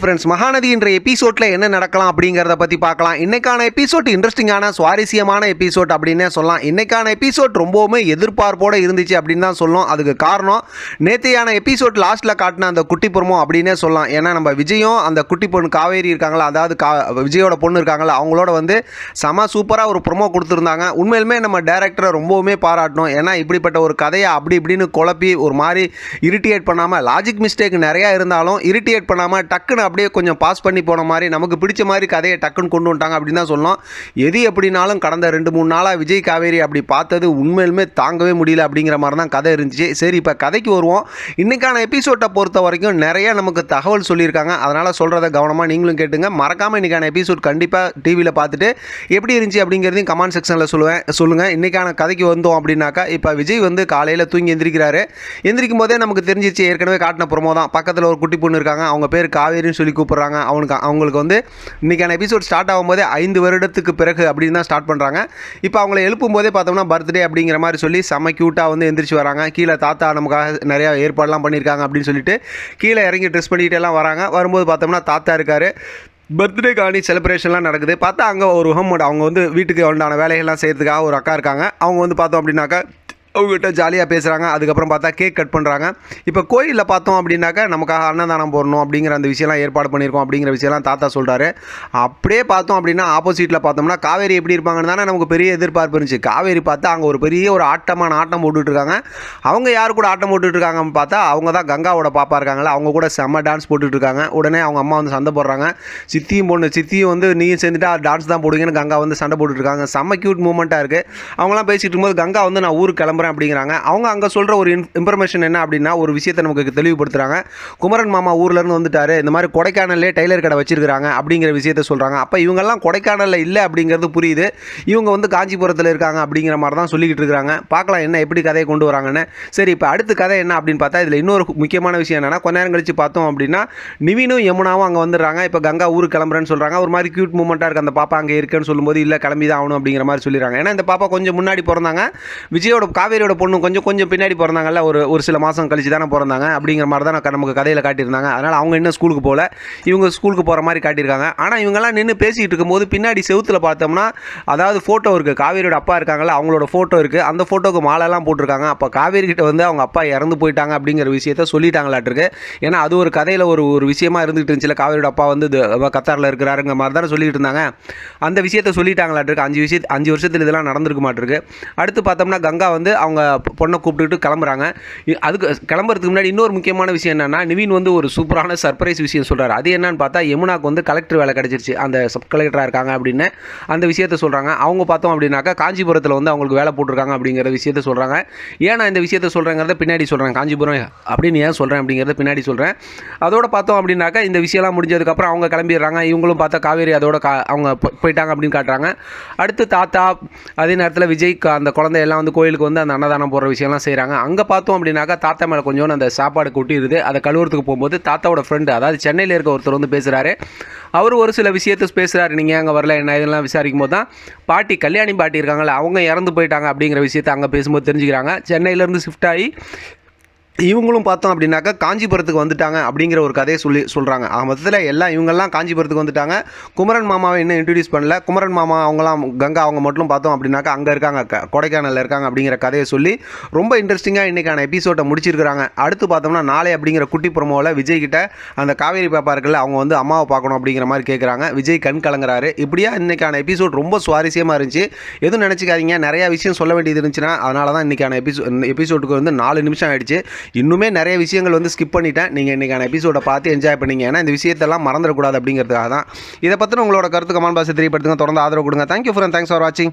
Friends Mahanadi என்ற எபிசோட்ல என்ன நடக்கலாம் அப்படிங்கிறத பற்றி பார்க்கலாம். இன்னைக்கான எபிசோட் இன்ட்ரெஸ்டிங்கான சுவாரஸ்யமான எபிசோட் அப்படின்னே சொல்லலாம். இன்னைக்கான எபிசோட் ரொம்பவுமே எதிர்பார்ப்போட இருந்துச்சு அப்படின்னு தான் சொல்லணும். அதுக்கு காரணம் நேத்தையான எபிசோட் லாஸ்ட்டில் காட்டின அந்த குட்டி பொருமோ அப்படின்னே சொல்லலாம். ஏன்னா நம்ம விஜயும் அந்த குட்டி பொண்ணு காவேரி இருக்காங்களா அதாவது கா விஜயோட பொண்ணு இருக்காங்களா அவங்களோட வந்து செம சூப்பராக ஒரு ப்ரொமோ கொடுத்துருந்தாங்க. உண்மையிலுமே நம்ம டேரக்டரை ரொம்பவுமே பாராட்டணும். ஏன்னா இப்படிப்பட்ட ஒரு கதையை அப்படி இப்படின்னு குழப்பி ஒரு மாதிரி இரிட்டேட் பண்ணாமல் லாஜிக் மிஸ்டேக் நிறையா இருந்தாலும் இரிட்டேட் பண்ணாமல் டக்குன்னு அப்படியே கொஞ்சம் பாஸ் பண்ணி போன மாதிரி நமக்கு பிடிச்ச மாதிரி கதையை டக்குன்னு கொண்டு வந்துட்டாங்க அப்படின்னு தான் சொல்லலாம் எது எப்படினாலும் கடந்த ரெண்டு மூணு நாளாக விஜய் காவேரி அப்படி பார்த்தது உண்மையிலுமே தாங்கவே முடியல அப்படிங்கிற மாதிரி தான் கதை இருந்துச்சு. சரி இப்போ கதைக்கு வருவோம். இன்றைக்கான எபிசோட்டை பொறுத்த வரைக்கும் நிறைய நமக்கு தகவல் சொல்லியிருக்காங்க. அதனால் சொல்கிறத கவனமாக நீங்களும் கேட்டுங்க. மறக்காமல் இன்றைக்கான எபிசோட் கண்டிப்பாக டிவியில் பார்த்துட்டு எப்படி இருந்துச்சு அப்படிங்கிறதையும் கமெண்ட் செக்ஷனில் சொல்லுவேன் சொல்லுங்கள் இன்றைக்கான கதைக்கு வந்தோம் அப்படின்னாக்கா இப்போ விஜய் வந்து காலையில் தூங்கி எந்திரிக்கிறாரு. எந்திரிக்கும் போதே நமக்கு தெரிஞ்சிச்சு ஏற்கனவே காட்டின ப்ரோமோ தான். பக்கத்தில் ஒரு குட்டி பொண்ணு இருக்காங்க. அவங்க பேர் காவேரின்னு சொல்லி கூப்பிட்றாங்க. அவனுக்கு அவங்களுக்கு வந்து இன்றைக்கான எபிசோட் ஸ்டார்ட் ஆகும்போதே ஐந்து வருடத்துக்கு பிறகு அப்படின்னு தான் ஸ்டார்ட் பண்ணுறாங்க இப்போ அவங்கள எழுப்பும் போதே பார்த்தோம்னா பர்த்டே அப்படிங்கிற மாதிரி சொல்லி செம்ம க்யூட்டாக வந்து எந்திரிச்சு வராங்க. கீழே தாத்தா நமக்காக நிறையா ஏற்பாடுலாம் பண்ணியிருக்காங்க அப்படின்னு சொல்லிட்டு கீழே இறங்கி ட்ரெஸ் பண்ணிட்டு எல்லாம் வராங்க. வரும்போது பார்த்தோம்னா தாத்தா இருக்கார். பர்த்டே காணி செலிப்ரேஷன்லாம் நடக்குது. பார்த்தா அங்கே ஒரு ஹோம் அவங்க வந்து வீட்டுக்கு உண்டான வேலைகள்லாம் செய்கிறதுக்காக ஒரு அக்கா இருக்காங்க. அவங்க வந்து பார்த்தோம் அப்படின்னாக்கா அவங்ககிட்ட ஜாலியாக பேசுகிறாங்க அதுக்கப்புறம் பார்த்தா கேக் கட் பண்ணுறாங்க இப்போ கோயிலில் பார்த்தோம் அப்படின்னாக்கா நமக்காக அன்னதானம் போடணும் அப்படிங்கிற அந்த விஷயம்லாம் ஏற்பாடு பண்ணியிருக்கோம் அப்படிங்கிற விஷயம்லாம் தாத்தா சொல்கிறாரு அப்படியே பார்த்தோம் அப்படின்னா ஆப்போசிட்டில் பார்த்தோம்னா காவேரி எப்படி இருப்பாங்கன்னு தானே நமக்கு பெரிய எதிர்பார்ப்பு இருந்துச்சு. காவேரி பார்த்தா அங்கே ஒரு பெரிய ஒரு ஆட்டமான ஆட்டம் போட்டுட்டு இருக்காங்க அவங்க யார் கூட ஆட்டம் போட்டுட்ருக்காங்கன்னு பார்த்தா அவங்க தான் கங்காவோட பாப்பா இருக்காங்களா அவங்க கூட செம்ம டான்ஸ் போட்டுட்ருக்காங்க. உடனே அவங்க அம்மா வந்து சண்டை போடுறாங்க. சித்தியும் பொண்ணு சித்தியும் வந்து நீயும் சேர்ந்துட்டா டான்ஸ் தான் போடுவீங்கன்னு கங்கா வந்து சண்டை போட்டுட்ருக்காங்க. செம்ம க்யூட் மூமெண்ட்டாக இருக்குது அவங்களாம் பேசிகிட்டு இருக்கும்போது கங்கா வந்து நான் ஊருக்கு கிளம்புறேன் அப்படிங்கிறாங்க. அவங்க அங்கே சொல்கிற ஒரு இன் இன்ஃபர்மேஷன் என்ன அப்படின்னா ஒரு விஷயத்தை நமக்கு தெளிவுபடுத்துகிறாங்க குமரன் மாமா ஊர்லேருந்து வந்துட்டார். இந்த மாதிரி கொடைக்கானல்லே டெய்லர் கடை வச்சிருக்கிறாங்க அப்படிங்கிற விஷயத்த சொல்கிறாங்க அப்போ இவங்கெல்லாம் கொடைக்கானலில் இல்லை அப்படிங்கிறது புரியுது. இவங்க வந்து காஞ்சிபுரத்தில் இருக்காங்க அப்படிங்கிற மாதிரி தான் சொல்லிக்கிட்டு இருக்காங்க. பார்க்கலாம் என்ன எப்படி கதையை கொண்டு வராங்கன்னு. சரி இப்போ அடுத்த கதை என்ன அப்படின்னு பார்த்தா இதில் இன்னொரு முக்கியமான விஷயம் என்னன்னா கொஞ்ச நேரம் கழிச்சு பார்த்தோம் அப்படின்னா நிவினும் யமுனாவும் அங்கே வந்துடுறாங்க. இப்போ கங்கா ஊருக்கு கிளம்புறேன்னு சொல்கிறாங்க ஒரு மாதிரி க்யூட் மூமெண்ட்டாக இருக்குது அந்த பாப்பா அங்கே இருக்குன்னு சொல்லும்போது இல்லை கிளம்பி தான் ஆகணும் அப்படிங்கிற மாதிரி சொல்லிடுறாங்க. ஏன்னா இந்த பாப்பா கொஞ்சம் முன்னாடி பிறந்தாங்க. விஜயோட காவேரியோட பொண்ணு கொஞ்சம் கொஞ்சம் பின்னாடி பிறந்தாங்கல்ல ஒரு ஒரு சில மாதம் கழிச்சு தானே பிறந்தாங்க. அப்படிங்கிற மாதிரி தான் நமக்கு கதையில் காட்டியிருந்தாங்க. அதனால் அவங்க இன்னும் ஸ்கூலுக்கு போகல. இவங்க ஸ்கூலுக்கு போகிற மாதிரி காட்டியிருக்காங்க. ஆனால் இவங்கெல்லாம் நின்று பேசிகிட்டு இருக்கும்போது பின்னாடி செவுத்தில் பார்த்தோம்னா அதாவது ஃபோட்டோ இருக்குது காவேரியோட அப்பா இருக்காங்கல்ல அவங்களோட ஃபோட்டோ இருக்குது அந்த ஃபோட்டோக்கு மாலைலாம் போட்டிருக்காங்க. அப்போ காவேரி கிட்ட வந்து அவங்க அப்பா இறந்து போயிட்டாங்க அப்படிங்கிற விஷயத்த சொல்லிட்டாங்களாட்டிருக்கு. ஏன்னா அது ஒரு கதையில் ஒரு ஒரு விஷயமா இருந்துகிட்டு இருந்துச்சுல. காவேரியோட அப்பா வந்து கத்தாரில் இருக்கிறாருங்கிற மாதிரி தானே சொல்லிட்டு இருந்தாங்க. அந்த விஷயத்த சொல்லிட்டாங்களாட்டிருக்கு. அஞ்சு விஷயத்து அஞ்சு வருஷத்தில் இதெல்லாம் நடந்திருக்க மாட்டிருக்கு. அடுத்து பார்த்தோம்னா கங்கா வந்து அவங்க பொண்ணை கூப்பிட்டுக்கிட்டு கிளம்புறாங்க. அதுக்கு கிளம்புறதுக்கு முன்னாடி இன்னொரு முக்கியமான விஷயம் என்னன்னா நிவின் வந்து ஒரு சூப்பரான சர்ப்ரைஸ் விஷயம் சொல்கிறார் அது என்னன்னு பார்த்தா யமுனாக்கு வந்து கலெக்டர் வேலை கிடச்சிருச்சு. அந்த சப் கலெக்டராக இருக்காங்க அப்படின்னு அந்த விஷயத்த சொல்கிறாங்க அவங்க பார்த்தோம் அப்படின்னாக்கா காஞ்சிபுரத்தில் வந்து அவங்களுக்கு வேலை போட்டிருக்காங்க அப்படிங்கிற விஷயத்த சொல்கிறாங்க ஏன் இந்த விஷயத்த சொல்கிறேங்கிறத பின்னாடி சொல்கிறேன் காஞ்சிபுரம் அப்படின்னு ஏன் சொல்கிறேன் அப்படிங்கிறத பின்னாடி சொல்கிறேன் அதோட பார்த்தோம் அப்படின்னாக்கா இந்த விஷயம்லாம் முடிஞ்சதுக்கப்புறம் அவங்க கிளம்பிடுறாங்க. இவங்களும் பார்த்தா காவேரி அதோட கா அவங்க போயிட்டாங்க அப்படின்னு காட்டுறாங்க. அடுத்து தாத்தா அதே நேரத்தில் விஜய் அந்த குழந்தை எல்லாம் வந்து கோயிலுக்கு வந்து அந்த அன்னதானம் போடுற விஷயம்லாம் செய்கிறாங்க அங்கே பார்த்தோம் அப்படின்னாக்கா தாத்தா மேலே கொஞ்சோண்டு அந்த சாப்பாடு கொட்டிடுது அதை கழுவுறதுக்கு போகும்போது தாத்தாவோட ஃப்ரெண்டு அதாவது சென்னையில் இருக்க ஒருத்தர் வந்து பேசுகிறாரு அவர் ஒரு சில விஷயத்தை பேசுகிறாரு நீங்கள் அங்கே வரல என்ன இதெல்லாம் விசாரிக்கும் போது தான் பாட்டி கல்யாணி பாட்டி இருக்காங்களே அவங்க இறந்து போயிட்டாங்க அப்படிங்கிற விஷயத்தை அங்கே பேசும்போது தெரிஞ்சுக்கிறாங்க. சென்னையிலேருந்து ஷிஃப்ட் ஆகி இவங்களும் பார்த்தோம் அப்படின்னாக்கா காஞ்சிபுரத்துக்கு வந்துட்டாங்க அப்படிங்கிற ஒரு கதையை சொல்லி சொல்கிறாங்க ஆக மொத்தத்தில் எல்லாம் இவங்கெல்லாம் காஞ்சிபுரத்துக்கு வந்துட்டாங்க. குமரன் மாமாவை இன்னும் இன்ட்ரடியூஸ் பண்ணல. குமரன் மாமா அவங்களாம் கங்கா அவங்க மட்டும் பார்த்தோம் அப்படின்னாக்கா அங்கே இருக்காங்க கொடைக்கானலில் இருக்காங்க அப்படிங்கிற கதையை சொல்லி ரொம்ப இன்ட்ரெஸ்டிங்காக இன்றைக்கான எபிசோட்டை முடிச்சிருக்கிறாங்க. அடுத்து பார்த்தோம்னா நாளை அப்படிங்கிற குட்டி ப்ரொமோவில் விஜய் கிட்ட அந்த காவேரி பாப்பா இருக்குல்ல அவங்க வந்து அம்மாவை பார்க்கணும் அப்படிங்கிற மாதிரி கேட்குறாங்க விஜய் கண் கலங்குறாரு. இப்படியா இன்றைக்கான எபிசோட் ரொம்ப சுவாரஸ்யமாக இருந்துச்சு. எதுவும் நினச்சிக்காதீங்க. நிறையா விஷயம் சொல்ல வேண்டியது இருந்துச்சுன்னா அதனால தான் இன்றைக்கான எபிசோ எபிசோடுக்கு வந்து நாலு நிமிஷம் ஆகிடுச்சு இன்னுமே நிறைய விஷயங்கள் வந்து ஸ்கிப் பண்ணிட்டேன். நீங்கள் இன்றைக்கான எபிசோடை பார்த்து என்ஜாய் பண்ணிங்க. ஏன்னா இந்த விஷயத்தெல்லாம் மறந்துடக்கூடாது அப்படிங்கிறதுக்காக தான் இதை பற்றின உங்களோட கருத்து கமெண்ட் பாக்ஸ் தெரியப்படுத்துங்க. தொடர்ந்து ஆதரவு கொடுங்க. தேங்க்யூ ஃபார் தேங்க்ஸ் ஃபார் வாட்சிங்